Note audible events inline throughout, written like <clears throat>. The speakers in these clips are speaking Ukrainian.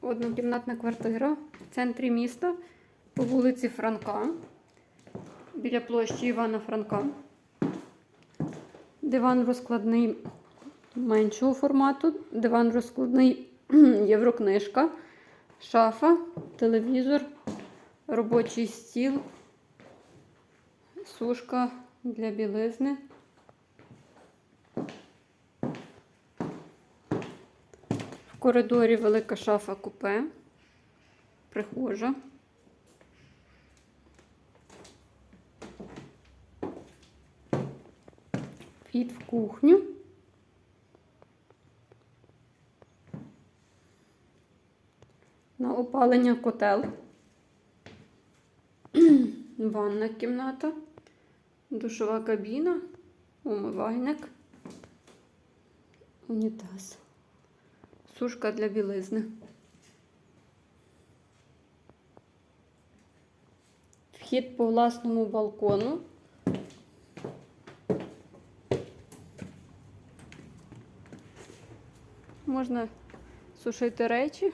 однокімнатна квартира в центрі міста по вулиці Франка, біля площі Івана Франка. Диван розкладний меншого формату, диван розкладний <clears throat> єврокнижка, шафа, телевізор, робочий стіл, сушка для білизни. Коридорі велика шафа купе, прихожа. Вхід в кухню. На опалення котел. <clears throat> Ванна кімната, душова кабіна, умивальник, унітаз, сушка для білизни. Вхід по власному балкону. Можна сушити речі.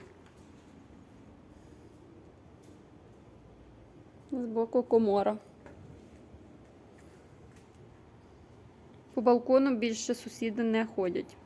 Збоку комора. По балкону більше сусіди не ходять.